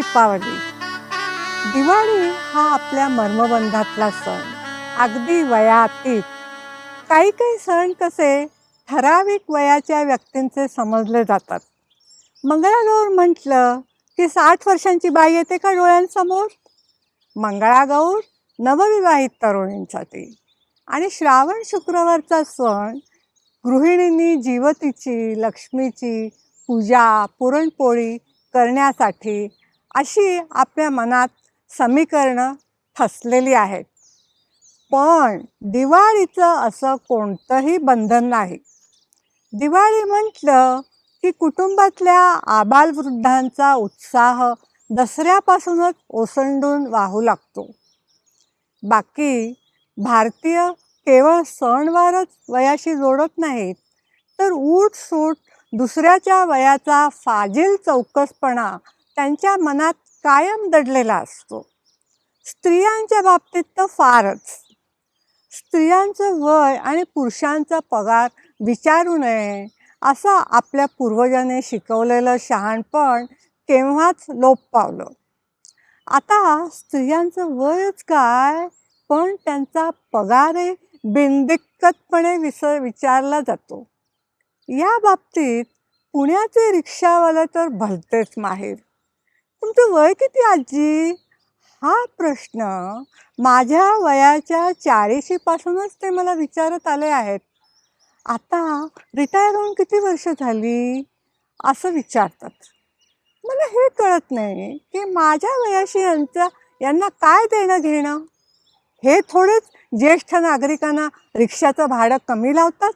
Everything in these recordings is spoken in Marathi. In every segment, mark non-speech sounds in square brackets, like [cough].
दीपावली. दिवाळी हा आपल्या मर्मबंधातला सण. अगदी वयातीत. काही काही सण कसे ठराविक वयाच्या व्यक्तींचे समजले जातात. मंगळागौर म्हटलं की साठ वर्षांची बाई येते का डोळ्यांसमोर? मंगळागौर नवविवाहित तरुणींसाठी. आणि श्रावण शुक्रवारचा सण गृहिणींनी जीवतीची लक्ष्मीची पूजा पुरणपोळी करण्यासाठी अशी आपल्या मनात समीकरणं फसलेली आहेत. पण दिवाळीचं असं कोणतंही बंधन नाही. दिवाळी म्हटलं की कुटुंबातल्या आबालवृद्धांचा उत्साह दसऱ्यापासूनच ओसंडून वाहू लागतो. बाकी भारतीय केवळ सणवारच वयाशी जोडत नाहीत तर सूट दुसऱ्याच्या वयाचा फाजील चौकसपणा त्यांच्या मनात कायम दडलेला असतो. स्त्रियांच्या बाबतीत तर फारच. स्त्रियांचं वय आणि पुरुषांचा पगार विचारू नये असं आपल्या पूर्वजाने शिकवलेलं शहाणपण केव्हाच लोप पावलं. आता स्त्रियांचं वयच काय पण त्यांचा पगारही बिनदिक्कतपणे विस विचारला जातो. या बाबतीत पुण्याचे रिक्षावाले तर भलतेच माहीर. तुमचं वय किती आजी? हा प्रश्न. माझ्या वयाच्या चाळीशीपासूनच ते मला विचारत आले आहेत. आता रिटायर होऊन किती वर्ष झाली? असं विचारतात. मला हे कळत नाही की माझ्या वयाशी यांचा यांना काय देणं घेणं हे थोडेच ज्येष्ठ नागरिकांना रिक्षाचं भाडं कमी लावतात?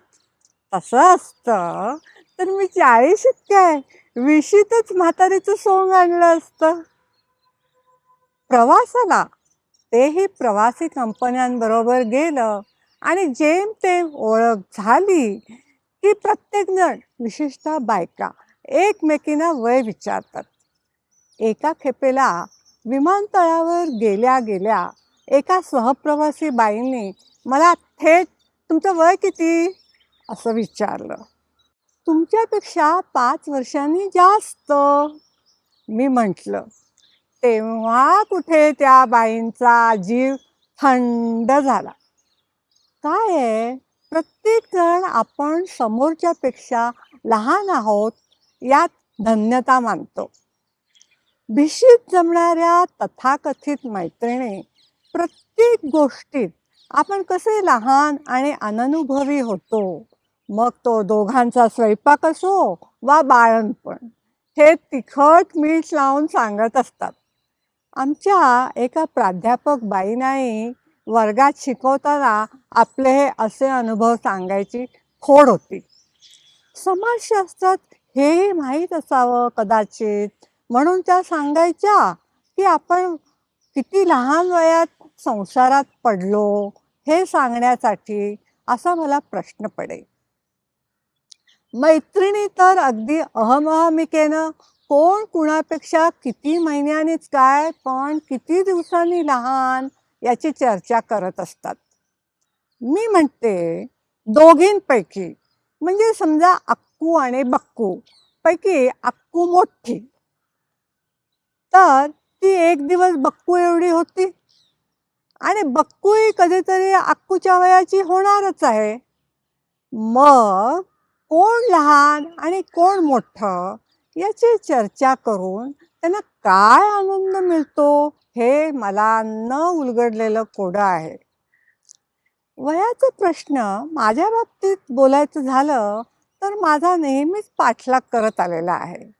तसं असतं. तर मी चाळीशीत काय विशीतच म्हातारीचं सोंग आणलं असतं. प्रवासाला तेही प्रवासी कंपन्यांबरोबर गेलं आणि जेमतेम ओळख झाली की प्रत्येकजण विशेषतः बायका एकमेकींना वय विचारतात. एका खेपेला विमानतळावर गेल्या गेल्या एका सहप्रवासी बाईंनी मला थेट तुमचं वय किती? असं विचारलं. तुमच्यापेक्षा पाच वर्षांनी जास्त. मी म्हटलं तेव्हा कुठे त्या बाईंचा जीव थंड झाला. काय आहे? प्रत्येकजण आपण समोरच्यापेक्षा लहान आहोत यात धन्यता मानतो. भीषित जमणाऱ्या तथाकथित मैत्रिणी प्रत्येक गोष्टीत आपण कसे लहान आणि अननुभवी होतो? मग तो दोघांचा स्वयंपाक असो वा बाळणपण हे तिखट मीठ लावून सांगत असतात. आमच्या एका प्राध्यापक बाईनाही वर्गात शिकवताना आपले हे असे अनुभव सांगायची खोड होती. समाजशास्त्रात हेही माहीत असावं कदाचित म्हणून त्या सांगायच्या की आपण किती लहान वयात संसारात पडलो हे सांगण्यासाठी असा मला प्रश्न पडेल. मैत्रिणी तर अगदी अहमहमिकेनं. कोण कुणापेक्षा किती महिन्यांनीच काय पण किती दिवसांनी लहान याची चर्चा करत असतात. मी म्हणते दोघींपैकी म्हणजे समजा अक्कू आणि बक्कू पैकी अक्कू मोठी. तर ती एक दिवस बक्कू एवढी होती. आणि बक्कूही कधीतरी अक्कूच्या वयाची होणारच आहे. मग कोण लहान आणि कोण मोठं याची चर्चा करून त्यांना काय आनंद मिळतो हे मला न उलगडलेलं कोडं आहे. वयाचा प्रश्न माझ्या बाबतीत बोलायचं झालं तर माझा नेहमीच पाठलाग करत आलेला आहे.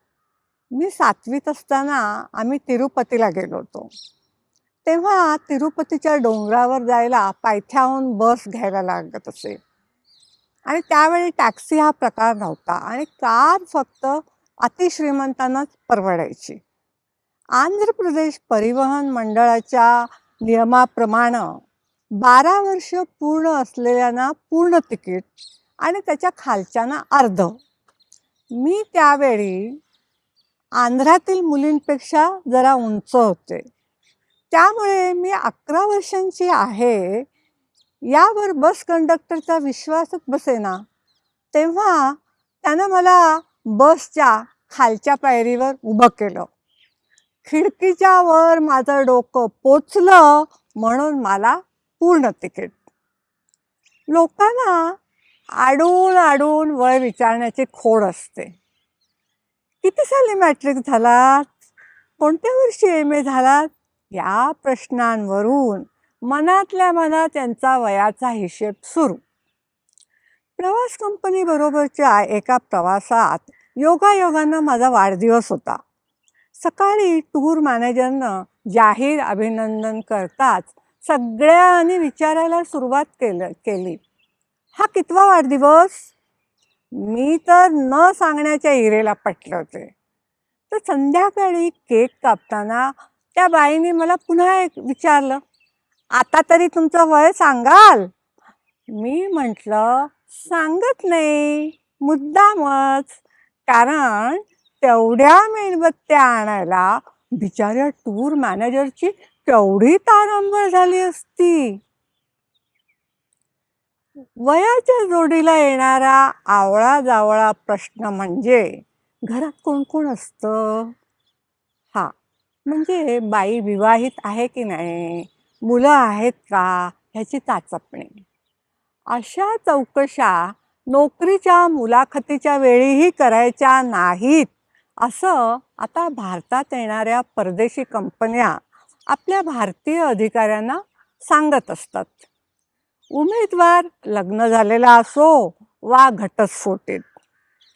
मी सातवीत असताना आम्ही तिरुपतीला गेलो होतो. तेव्हा तिरुपतीच्या डोंगरावर जायला पायथ्याहून बस घ्यायला लागत असे. आणि त्यावेळी टॅक्सी हा प्रकार नव्हता आणि कार फक्त अतिश्रीमंतांनाच परवडायची. आंध्र प्रदेश परिवहन मंडळाच्या नियमाप्रमाणे बारा वर्ष पूर्ण असलेल्यांना पूर्ण तिकीट आणि त्याच्या खालच्यांना अर्ध. मी त्यावेळी आंध्रातील मुलींपेक्षा जरा उंच होते. त्यामुळे मी अकरा वर्षांची आहे यावर बस कंडक्टरचा विश्वासच बसेना. तेव्हा त्यानं मला बसच्या खालच्या पायरीवर उभं केलं. खिडकीच्या वर माझं डोकं पोचलं म्हणून मला पूर्ण तिकीट. लोकांना आडून आडून वय विचारण्याची खोड असते. किती साली मॅट्रिक झालात? कोणत्या वर्षी एम ए झालात? या प्रश्नांवरून. मनातल्या मनात त्यांचा वयाचा हिशेब सुरू. प्रवास कंपनीबरोबरच्या एका प्रवासात योगायोगानं माझा वाढदिवस होता. सकाळी टूर मॅनेजरनं जाहीर अभिनंदन करताच सगळ्यांनी विचारायला सुरुवात केलं केली. हा कितवा वाढदिवस? मी तर न सांगण्याच्या इरेला पटले होते. तर संध्याकाळी केक कापताना त्या बाईने मला पुन्हा एक विचारलं आता तरी तुमचं वय सांगाल. मी म्हटलं सांगत नाही. मुद्दामच. कारण तेवढ्या मेणबत्त्या आणायला बिचाऱ्या टूर मॅनेजरची केवढी तारंबळ झाली असती. वयाच्या जोडीला येणारा आवळा जावळा प्रश्न म्हणजे घरात कोण कोण असतं? हा म्हणजे बाई विवाहित आहे की नाही? मुलं आहेत का ह्याची चाचपणे. अशा चौकशा नोकरीच्या मुलाखतीच्या वेळीही करायच्या नाहीत असं आता भारतात येणाऱ्या परदेशी कंपन्या आपल्या भारतीय अधिकाऱ्यांना सांगत असतात. उमेदवार लग्न झालेला असो वा घटस्फोटीत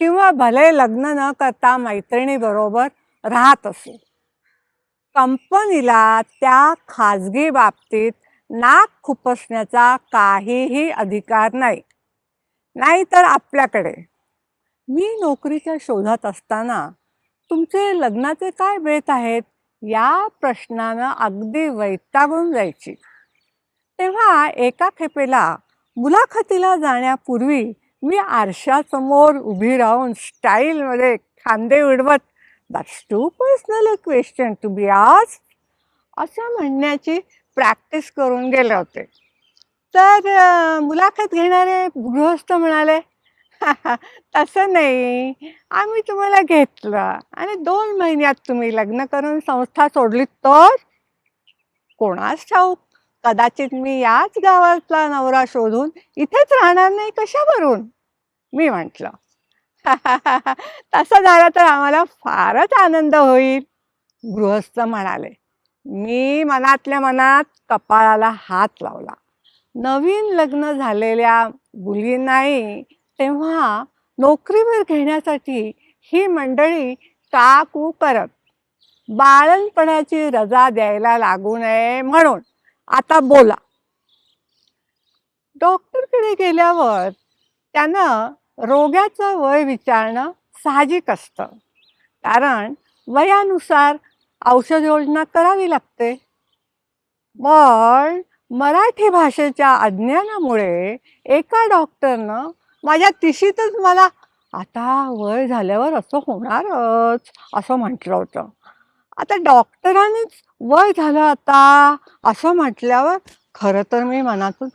किंवा भले लग्न न करता मैत्रिणीबरोबर राहत असो कंपनीला त्या खाजगी बाबतीत नाक खुपसण्याचा काहीही अधिकार नाही. नाहीतर आपल्याकडे. मी नोकरीच्या शोधात असताना तुमचे लग्नाचे काय बेत आहेत? या प्रश्नानं अगदी वैतागून जायची. तेव्हा एका खेपेला मुलाखतीला जाण्यापूर्वी मी आरशासमोर उभी राहून स्टाईलमध्ये खांदे उडवत that's too personal question to be आज असं म्हणण्याची प्रॅक्टिस करून गेले होते. तर मुलाखत घेणारे गृहस्थ म्हणाले तसं नाही. आम्ही तुम्हाला घेतलं आणि दोन महिन्यात तुम्ही लग्न करून संस्था सोडली तर? कोणास ठाऊक. कदाचित मी याच गावातला नवरा शोधून इथेच राहणार नाही कशावरून? मी म्हटलं. [laughs] तसं झालं तर आम्हाला फारच आनंद होईल गृहस्थ म्हणाले. मी मनातल्या मनात कपाळाला हात लावला. नवीन लग्न झालेल्या मुलींनाही तेव्हा नोकरीवर घेण्यासाठी ही मंडळी काकू करत बाळणपणाची रजा द्यायला लागू नये म्हणून. आता बोला. डॉक्टरकडे गेल्यावर त्यानं रोग्याचं वय विचारणं साहजिक असतं. कारण वयानुसार औषध योजना करावी लागते. पण मराठी भाषेच्या अज्ञानामुळे एका डॉक्टरनं माझ्या तिशीतच मला आता वय झाल्यावर असं होणारच असं म्हटलं होतं. आता डॉक्टरांनीच वय झालं आता असं म्हटल्यावर खरं तर मी मनातून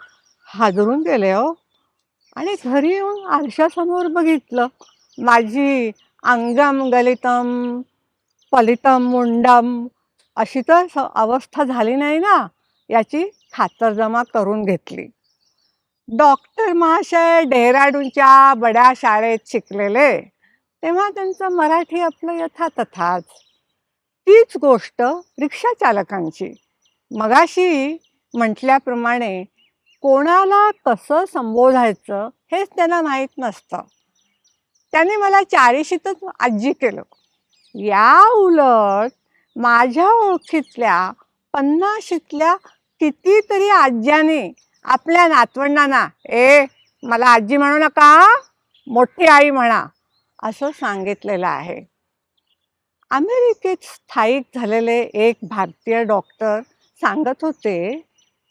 हादरून गेले हो. आणि घरी येऊन आरशासमोर बघितलं. माझी अंगम गलितम पलितम मुंडम अशी तर अवस्था झाली नाही ना याची खातरजमा करून घेतली. डॉक्टर महाशय डेहराडूनच्या बड्या शाळेत शिकलेले. तेव्हा त्यांचं मराठी आपलं यथातथाच. तीच गोष्ट रिक्षाचालकांची. मगाशी म्हटल्याप्रमाणे कोणाला कसं संबोधायचं हेच त्यांना माहीत नसतं. त्याने मला चारीशीतच आजी केलं. या उलट माझ्या ओळखीतल्या पन्नाशीतल्या कितीतरी आज्याने आपल्या नातवंडांना ए मला आजी म्हणू नका मोठी आई म्हणा असं सांगितलेलं आहे. अमेरिकेत स्थायिक झालेले एक भारतीय डॉक्टर सांगत होते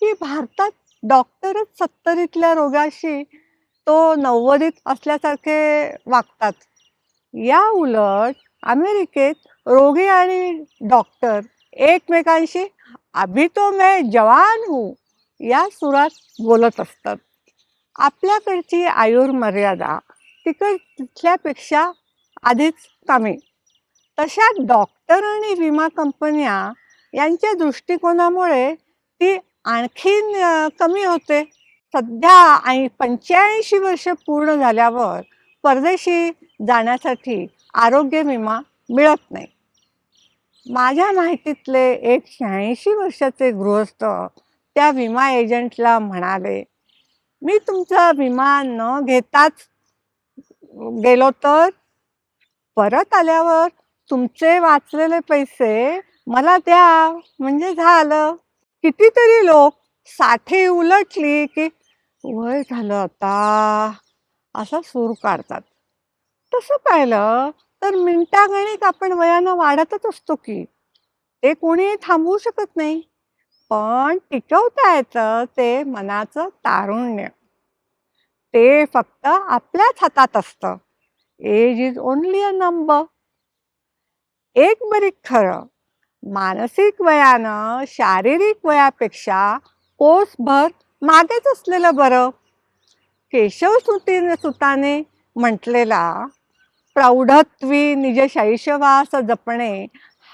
की भारतात डॉक्टरच सत्तरीतल्या रोगाशी तो नव्वदीत असल्यासारखे वागतात. या उलट अमेरिकेत रोगी आणि डॉक्टर एकमेकांशी अभी तो मैं जवान हूँ या सुरात बोलत असतात. आपल्याकडची आयुर्मर्यादा तिकड तिथल्यापेक्षा आधीच कमी. तशा डॉक्टर डॉक्टर आणि विमा कंपन्या यांच्या दृष्टिकोनामुळे ती आणखीन कमी होते. सध्या आणि पंच्याऐंशी वर्ष पूर्ण झाल्यावर परदेशी जाण्यासाठी आरोग्य विमा मिळत नाही. माझ्या माहितीतले एक शहाऐंशी वर्षाचे गृहस्थ त्या विमा एजंटला म्हणाले मी तुमचा विमा न घेताच गेलो तर? परत आल्यावर तुमचे वाचलेले पैसे मला द्या. म्हणजे झालं. कितीतरी लोक साठे उलटली की वय झालं आता. असा सूर काढतात. तसं पाहिलं तर मिनटागणिक आपण वयानं वाढतच असतो की ते कोणी थांबवू शकत नाही. पण टिकवता येतं ते मनाचं तारुण्य. ते फक्त आपल्याच हातात असतं. Age is only a number एक बरीक खरं मानसिक वयानं शारीरिक वयापेक्षा कोसभर मागेच असलेलं बरं. केशव सुतीने सुताने म्हटलेला प्रौढत्वी निज शैशवास जपणे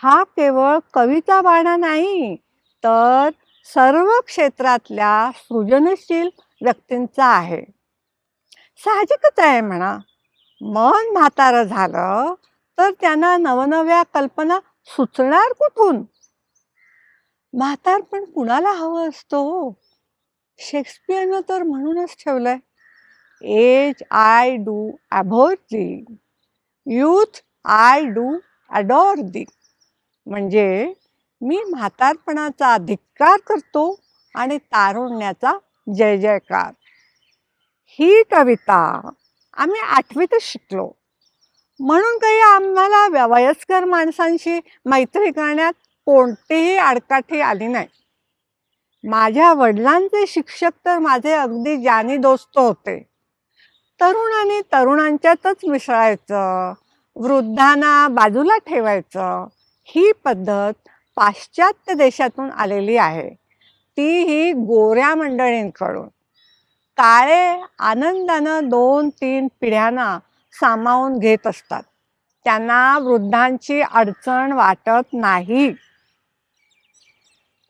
हा केवळ कविता बाणा नाही तर सर्व क्षेत्रातल्या सृजनशील व्यक्तींचा आहे. साहजिकच आहे म्हणा. मन म्हातारं झालं तर त्यांना नवनव्या कल्पना सुचणार कुठून? म्हातारपण कुणाला हवं असतो हो? शेक्सपियरनं तर म्हणूनच ठेवलंय. Age I do abhor thee youth I do adore thee म्हणजे मी म्हातारपणाचा धिक्कार करतो आणि तारुण्याचा जय जयकार. ही कविता आम्ही आठवीतच शिकलो. म्हणून काही आम्हाला वयस्कर माणसांशी मैत्री करण्यात कोणतीही आडकाठी आली नाही. माझ्या वडिलांचे शिक्षक तर माझे अगदी जानी दोस्त होते. तरुणांनी तरुणांच्यातच मिसळायचं वृद्धांना बाजूला ठेवायचं ही पद्धत पाश्चात्य देशातून आलेली आहे. ती ही गोऱ्या मंडळींकडून. काळे आनंदानं दोन तीन पिढ्यांना सामावून घेत असतात. त्यांना वृद्धांची अडचण वाटत नाही.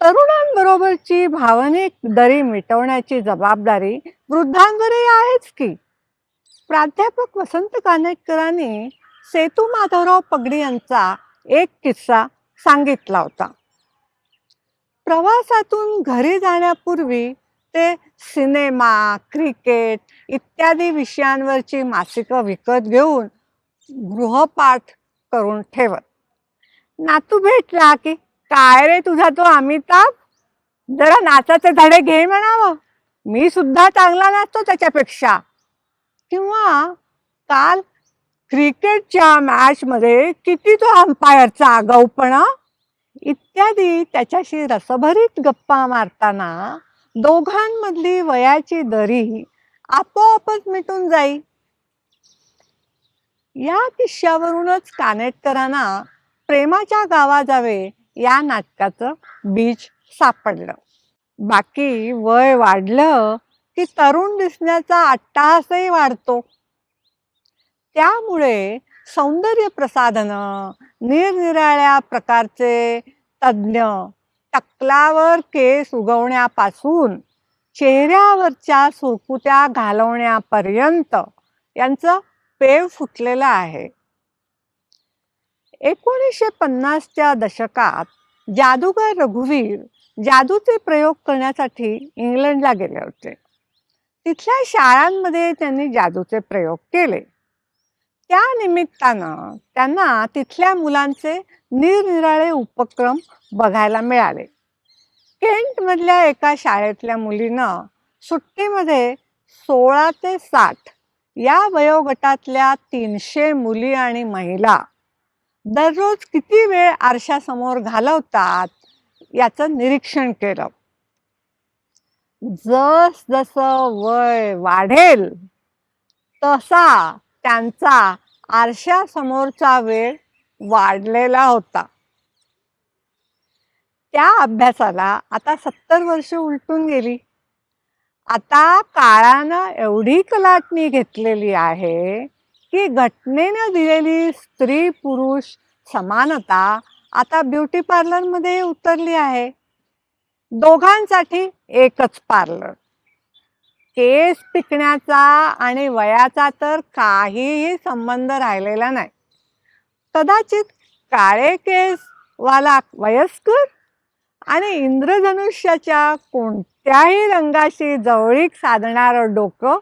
तरुणांबरोबरची भावनिक दरी मिटवण्याची जबाबदारी वृद्धांवरही आहेच की. प्राध्यापक वसंत कानेटकरांनी सेतू माधवराव पगडी यांचा एक किस्सा सांगितला होता. प्रवासातून घरी जाण्यापूर्वी ते सिनेमा क्रिकेट इत्यादी विषयांवरची मासिकं विकत घेऊन गृहपाठ करून ठेवत. नातू भेटला की काय रे तुझा तो अमिताभ? जरा नाचाचे धडे घे म्हणावं. मी सुद्धा चांगला नाचतो त्याच्यापेक्षा. किंवा काल क्रिकेटच्या मॅचमध्ये किती तो अंपायरचा आगाऊपणा? इत्यादी त्याच्याशी रसभरीत गप्पा मारताना दोघांमधली वयाची दरी आपोआपच मिटून जाई. या किस्स्यावरूनच कानेटकरांना प्रेमाच्या गावा जावे या नाटकाचं बीज सापडलं. बाकी वय वाढलं की तरुण दिसण्याचा अट्टाहासही वाढतो. त्यामुळे सौंदर्य प्रसाधनं निरनिराळ्या प्रकारचे तज्ज्ञ टकलावर केस उगवण्यापासून चेहऱ्यावरच्या सुरकुत्या घालवण्यापर्यंत यांचं पेव फुटलेलं आहे. एकोणीसशे पन्नासच्या दशकात जादूगार रघुवीर जादूचे प्रयोग करण्यासाठी इंग्लंडला गेले होते. तिथल्या शाळांमध्ये त्यांनी जादूचे प्रयोग केले. त्या निमित्तानं त्यांना तिथल्या मुलांचे निरनिराळे उपक्रम बघायला मिळाले. केंटमधल्या एका शाळेतल्या मुलीनं सुट्टीमध्ये सोळा ते साठ या वयोगटातल्या तीनशे मुली आणि महिला दररोज किती वेळ आरशासमोर घालवतात याचं निरीक्षण केलं. जस जसं वय वाढेल तसा त्यांचा आरशासमोरचा वेळ वाढलेला होता. त्या अभ्यासाला आता सत्तर वर्ष उलटून गेली. आता काळानं एवढी कलाटणी घेतलेली आहे की घटनेनं दिलेली स्त्री पुरुष समानता आता ब्युटी पार्लरमध्ये उतरली आहे. दोघांसाठी एकच पार्लर. केस पिकण्याचा आणि वयाचा तर काहीही संबंध राहिलेला नाही. कदाचित काळे केस वाला वयस्कर आणि इंद्रधनुष्याच्या कोणत्याही रंगाशी जवळीक साधणारं डोकं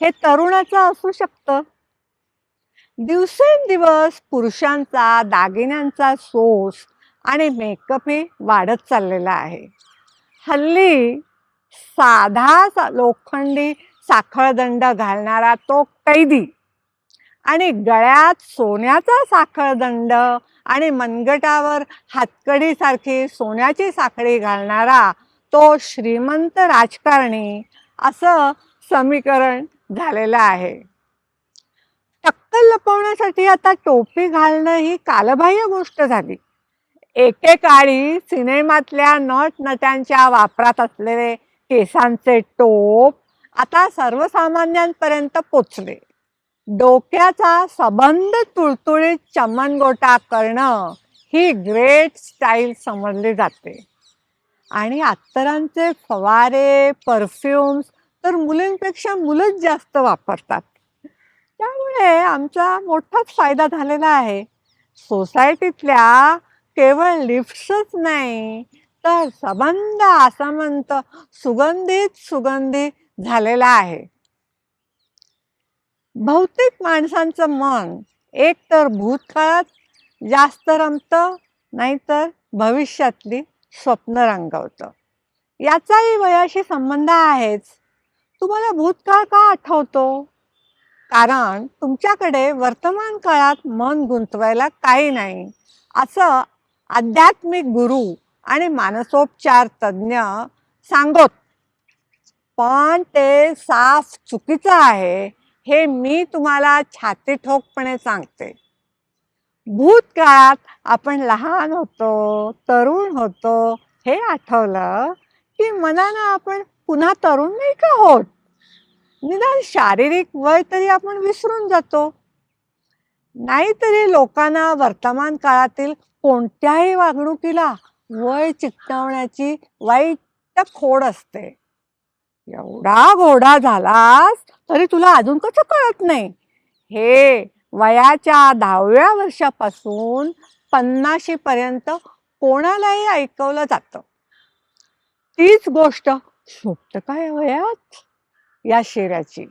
हे तरुणाचं असू शकतं. दिवसेंदिवस पुरुषांचा दागिन्यांचा सोस आणि मेकअपही वाढत चाललेला आहे. हल्ली साधा सा- लोखंडी साखळदंड घालणारा तो कैदी. आणि गळ्यात सोन्याचा साखळदंड आणि मनगटावर हातकडीसारखी सोन्याची साखळी घालणारा तो श्रीमंत राजकारणी असं समीकरण झालेलं आहे. टक्कल लपवण्यासाठी आता टोपी घालणं ही कालबाह्य गोष्ट झाली. एकेकाळी सिनेमातल्या नट नट्यांच्या वापरात असलेले केसांचे टोप आता सर्वसामान्यांपर्यंत पोचले. डोक्याचा सबंध तुळतुळीत चमनगोटा करणं ही ग्रेट स्टाईल समजली जाते. आणि अत्तरांचे फवारे परफ्युम्स तर मुलींपेक्षा मुलंच जास्त वापरतात. त्यामुळे आमचा मोठाच फायदा झालेला आहे. सोसायटीतल्या केवळ लिफ्ट्सच नाही तर सबंध आसमंत सुगंधित सुगंधी झालेला आहे. भौतिक माणसांचं मन एक तर भूतकाळात जास्त रमतं नाहीतर भविष्यातली स्वप्न रंगवतं. याचाही वयाशी संबंध आहेच. तुम्हाला भूतकाळ का आठवतो? कारण तुमच्याकडे वर्तमान काळात मन गुंतवायला काही नाही. असं आध्यात्मिक गुरु आणि मानसोपचार तज्ज्ञ सांगोत पण ते साफ चुकीचं आहे हे मी तुम्हाला छाती ठोकपणे सांगते. भूतकाळात आपण लहान होतो तरुण होतो हे आठवलं की मनानं आपण पुन्हा तरुण नाही का होत? निदान शारीरिक वय तरी आपण विसरून जातो. नाहीतरी लोकांना वर्तमान काळातील कोणत्याही वागणुकीला वय चिकटवण्याची वाईट खोड असते. एवढा घोडा झालास तरी तुला अजून कसं कळत नाही? हे वयाच्या दहाव्या वर्षापासून पन्नाशी पर्यंत कोणालाही ऐकवलं जातं. तीच गोष्ट शोभत काय वयात? या शेऱ्याची.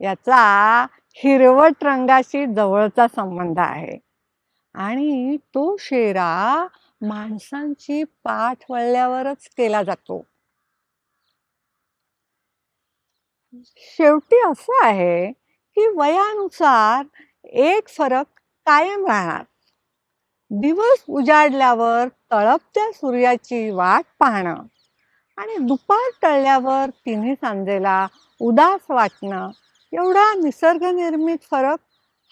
याचा हिरवट रंगाशी जवळचा संबंध आहे. आणि तो शेरा माणसांची पाठ वळल्यावरच केला जातो. शेवटी असं आहे की वयानुसार एक फरक कायम राहणार. दिवस उजाडल्यावर तळपत्या सूर्याची वाट पाहणं आणि दुपार टळल्यावर तिन्ही सांजेला उदास वाटणं एवढा निसर्गनिर्मित फरक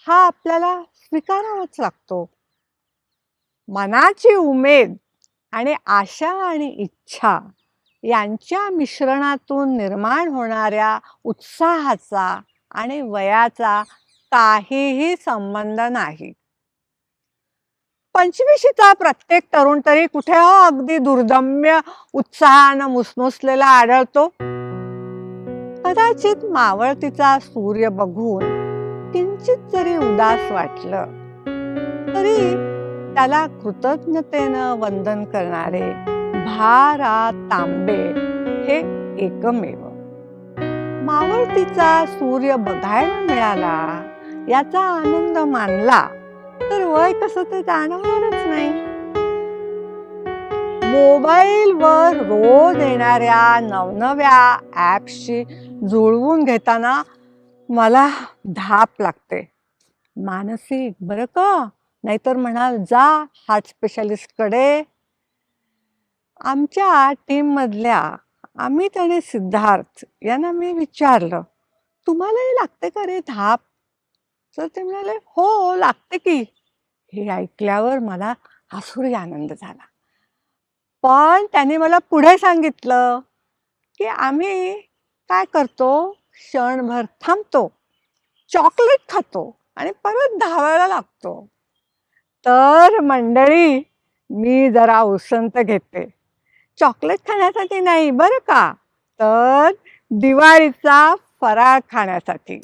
हा आपल्याला स्वीकारावाच लागतो. मनाची उमेद आणि आशा आणि इच्छा यांच्या मिश्रणातून निर्माण होणाऱ्या उत्साहाचा आणि वयाचा काहीही संबंध नाही. पंचवीशीचा प्रत्येक तरुण तरी कुठे हो अगदी दुर्दम्य उत्साहानं मुसमुसलेला आढळतो? कदाचित मावळतीचा सूर्य बघून किंचित जरी उदास वाटलं तरी त्याला कृतज्ञतेनं वंदन करणारे भारा तांबे हे एकमेव. मावळतीचा सूर्य बघायला मिळाला याचा आनंद मानला तर वय कसं ते जाणवणारच नाही. मोबाईल वर रोज येणाऱ्या नवनव्या ऍप्सशी जुळवून घेताना मला धाप लागते. मानसिक बरं का? नाहीतर म्हणाल जा हार्ट स्पेशालिस्टकडे. आमच्या टीम मधल्या अमित आणि सिद्धार्थ यांना मी विचारलं तुम्हालाही लागते का रे धाप? तर ते म्हणाले हो लागते की. हे ऐकल्यावर मला आसुरी आनंद झाला. पण त्याने मला पुढे सांगितलं की आम्ही काय करतो? क्षणभर थांबतो चॉकलेट खातो आणि परत धावायला लागतो. तर मंडळी मी जरा उसंत घेते. चॉकलेट खाण्यासाठी नाही बरं का? तर दिवाळीचा फराळ खाण्यासाठी.